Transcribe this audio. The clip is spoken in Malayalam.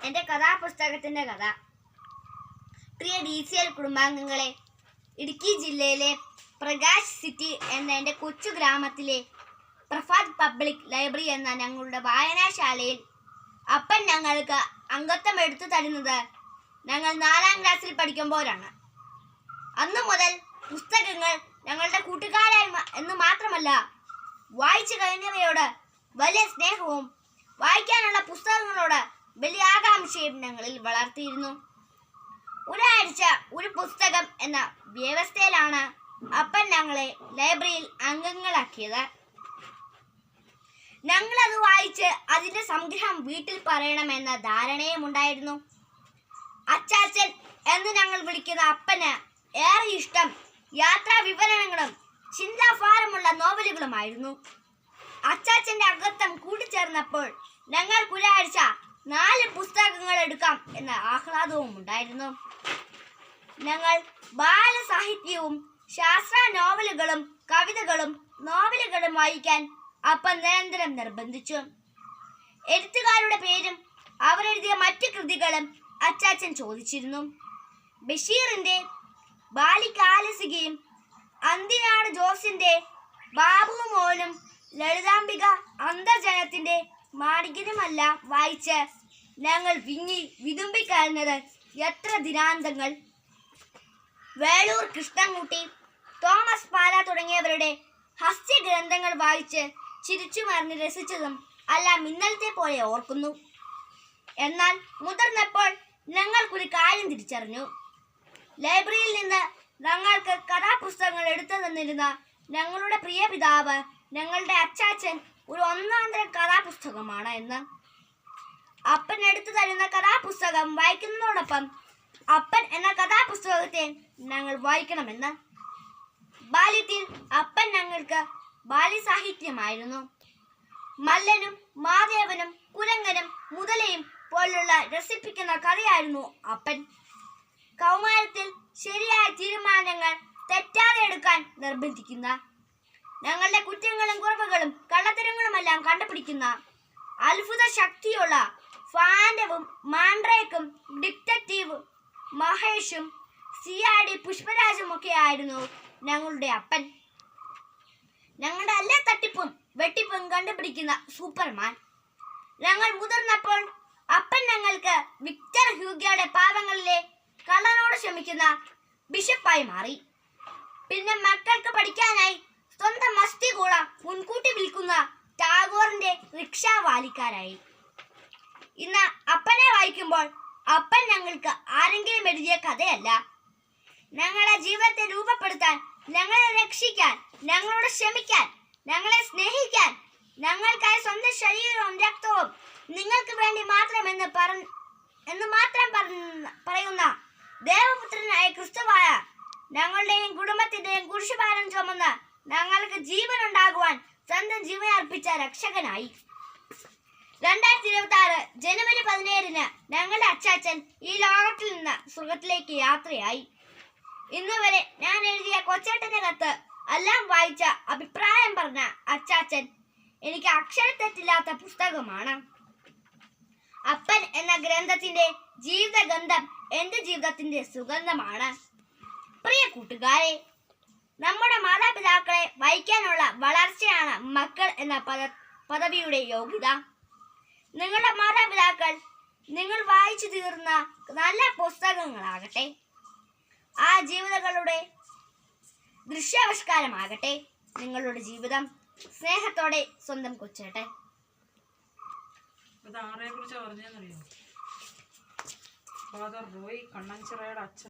എന്റെ കഥാപുസ്തകത്തിന്റെ കഥ. പ്രിയ ഡി സി എൽ കുടുംബാംഗങ്ങളെ ഇടുക്കി ജില്ലയിലെ പ്രകാശ് സിറ്റി എന്ന എന്റെ കൊച്ചു ഗ്രാമത്തിലെ പ്രഫാദ് പബ്ലിക് ലൈബ്രറി എന്ന ഞങ്ങളുടെ വായനാശാലയിൽ അപ്പൻ ഞങ്ങൾക്ക് അംഗത്വം എടുത്തു തരുന്നത് ഞങ്ങൾ നാലാം ക്ലാസ്സിൽ പഠിക്കുമ്പോഴാണ്. അന്നു മുതൽ പുസ്തകങ്ങൾ ഞങ്ങളുടെ കൂട്ടുകാരായി എന്ന് മാത്രമല്ല വായിച്ചു കഴിഞ്ഞവയോട് വലിയ സ്നേഹവും വായിക്കാനുള്ള പുസ്തകങ്ങളോട് വലിയ ആകാംക്ഷയും വളർത്തിയിരുന്നു. ഒരാഴ്ച ഒരു പുസ്തകം എന്ന വ്യവസ്ഥയിലാണ് അപ്പൻ ഞങ്ങളെ ലൈബ്രറിയിൽ അംഗങ്ങളാക്കിയത്. ഞങ്ങളത് വായിച്ച് അതിന്റെ സംഗ്രഹം വീട്ടിൽ പറയണമെന്ന ധാരണയും ഉണ്ടായിരുന്നു. അച്ചാച്ചൻ എന്ന് ഞങ്ങൾ വിളിക്കുന്ന അപ്പന് ഏറെ ഇഷ്ടം യാത്രാ വിവരണങ്ങളും ചിന്താഭാരമുള്ള നോവലുകളുമായിരുന്നു. അച്ചാച്ചന്റെ അകത്തം കൂട്ടിച്ചേർന്നപ്പോൾ ഒരാഴ്ച നാല് പുസ്തകങ്ങൾ എടുക്കാം എന്ന ആഹ്ലാദവും ഉണ്ടായിരുന്നു. ഞങ്ങൾ ബാലസാഹിത്യവും ശാസ്ത്ര നോവലുകളും കവിതകളും നോവലുകളും വായിക്കാൻ അപ്പം നിരന്തരം നിർബന്ധിച്ചു. എഴുത്തുകാരുടെ പേരും അവരെഴുതിയ മറ്റു കൃതികളും അച്ചാച്ചൻ ചോദിച്ചിരുന്നു. ബഷീറിന്റെ ബാലികാലസികയും അന്തിനാട് ജോസിന്റെ ബാബു മോനും ലളിതാംബിക അന്തർജനത്തിന്റെ മാണികനുമല്ല വായിച്ച് ഞങ്ങൾ വിങ്ങി വിതുമ്പിക്കരഞ്ഞത് എത്ര ദിനാന്തങ്ങൾ? വേളൂർ കൃഷ്ണൻകുട്ടി തോമസ് പാല തുടങ്ങിയവരുടെ ഹസ്യ ഗ്രന്ഥങ്ങൾ വായിച്ച് ചിരിച്ചു മറിഞ്ഞ് രസിച്ചതും എല്ലാം ഇന്നലത്തെ പോലെ ഓർക്കുന്നു. എന്നാൽ മുതിർന്നപ്പോൾ ഞങ്ങൾക്കൊരു കാര്യം തിരിച്ചറിഞ്ഞു. ലൈബ്രറിയിൽ നിന്ന് ഞങ്ങൾക്ക് കഥാപുസ്തകങ്ങൾ എടുത്തു തന്നിരുന്ന ഞങ്ങളുടെ പ്രിയ പിതാവ് ഞങ്ങളുടെ അച്ചാച്ചൻ ഒരു ഒന്നാന്തര കഥാപുസ്തകമാണ് എന്ന്. അപ്പൻ എടുത്തു തരുന്ന കഥാപുസ്തകം വായിക്കുന്നതോടൊപ്പം അപ്പൻ എന്ന കഥാപുസ്തകത്തെ ഞങ്ങൾ വായിക്കണമെന്ന്. ബാല്യത്തിൽ അപ്പൻ ഞങ്ങൾക്ക് ബാല്യസാഹിത്യമായിരുന്നു. മല്ലനും മാദേവനും കുരങ്ങനും മുതലയും പോലുള്ള രസിപ്പിക്കുന്ന കഥയായിരുന്നു അപ്പൻ. കൗമാരത്തിൽ ശരിയായ തീരുമാനങ്ങൾ തെറ്റാതെ എടുക്കാൻ നിർബന്ധിക്കുന്ന ഞങ്ങളുടെ കുറ്റങ്ങളും കുറവുകളും കള്ളത്തരങ്ങളുമെല്ലാം കണ്ടുപിടിക്കുന്ന അത്ഭുത ശക്തിയുള്ള ഫാൻഡവും മാൻഡ്രേക്കും ഡിക്റ്റീവ് മഹേഷും സി ആർ ഡി പുഷ്പരാജും ഒക്കെ ആയിരുന്നു ഞങ്ങളുടെ അപ്പൻ. ഞങ്ങളുടെ എല്ലാ തട്ടിപ്പും വെട്ടിപ്പും കണ്ടുപിടിക്കുന്ന സൂപ്പർമാൻ. ഞങ്ങൾ മുതിർന്നപ്പോൾ അപ്പൻ ഞങ്ങൾക്ക് വിക്ടർ ഹ്യൂഗയുടെ പാവങ്ങളിലെ കള്ളനോട് ക്ഷമിക്കുന്ന ബിഷപ്പായി മാറി. പിന്നെ മക്കൾക്ക് പഠിക്കാനായി സ്വന്തം മസ്തി കൂട മുൻകൂട്ടി വിൽക്കുന്ന ടാഗോറിന്റെ റിക്ഷാവാലിക്കാരായി ഇന്ന് അപ്പനെ വായിക്കുമ്പോൾ അപ്പൻ ഞങ്ങൾക്ക് ആരെങ്കിലും എഴുതിയ കഥയല്ല. ഞങ്ങളെ ജീവിതത്തെ രൂപപ്പെടുത്താൻ ഞങ്ങളെ രക്ഷിക്കാൻ ഞങ്ങളോട് ക്ഷമിക്കാൻ ഞങ്ങളെ സ്നേഹിക്കാൻ ഞങ്ങൾക്കായി സ്വന്തം ശരീരവും രക്തവും നിങ്ങൾക്ക് വേണ്ടി മാത്രം എന്ന് പറ എന്ന് മാത്രം പറയുന്ന ദേവപുത്രനായ ക്രിസ്തുവായ ഞങ്ങളുടെയും കുടുംബത്തിന്റെയും കുരിശുഭാരം ചുമന്ന് ഞങ്ങൾക്ക് ജീവനുണ്ടാകുവാൻ സ്വന്തം ജീവൻ അർപ്പിച്ച രക്ഷകനായി. രണ്ടായിരത്തി ഇരുപത്തി ആറ് ജനുവരി പതിനേഴിന് ഞങ്ങളുടെ അച്ചാച്ചൻ ഈ ലോകത്തിൽ നിന്ന് സുഖത്തിലേക്ക് യാത്രയായി. ഇന്ന് വരെ ഞാൻ എഴുതിയ കൊച്ചേട്ടന്റെ കത്ത് എല്ലാം വായിച്ച അഭിപ്രായം പറഞ്ഞ അച്ചാച്ചൻ എനിക്ക് അക്ഷരത്തെറ്റില്ലാത്ത പുസ്തകമാണ്. അപ്പൻ എന്ന ഗ്രന്ഥത്തിന്റെ ജീവിതഗന്ധം എന്റെ ജീവിതത്തിന്റെ സുഗന്ധമാണ്. പ്രിയ കൂട്ടുകാരെ നമ്മുടെ മാതാപിതാക്കളെ വഹിക്കാനുള്ള വളർച്ചയാണ് മക്കൾ എന്ന പദ പദവിയുടെ യോഗ്യത. നിങ്ങളുടെ മാതാപിതാക്കൾ നിങ്ങൾ വായിച്ചു തീർന്ന നല്ല പുസ്തകങ്ങളാകട്ടെ. ആ ജീവിതങ്ങളുടെ ദൃശ്യാവിഷ്കാരമാകട്ടെ. നിങ്ങളുടെ ജീവിതം സ്നേഹത്തോടെ സ്വന്തം കൊച്ചേട്ടെ ഫാദർ റോയ് കണ്ണഞ്ചിറയുടെ അച്ഛൻ.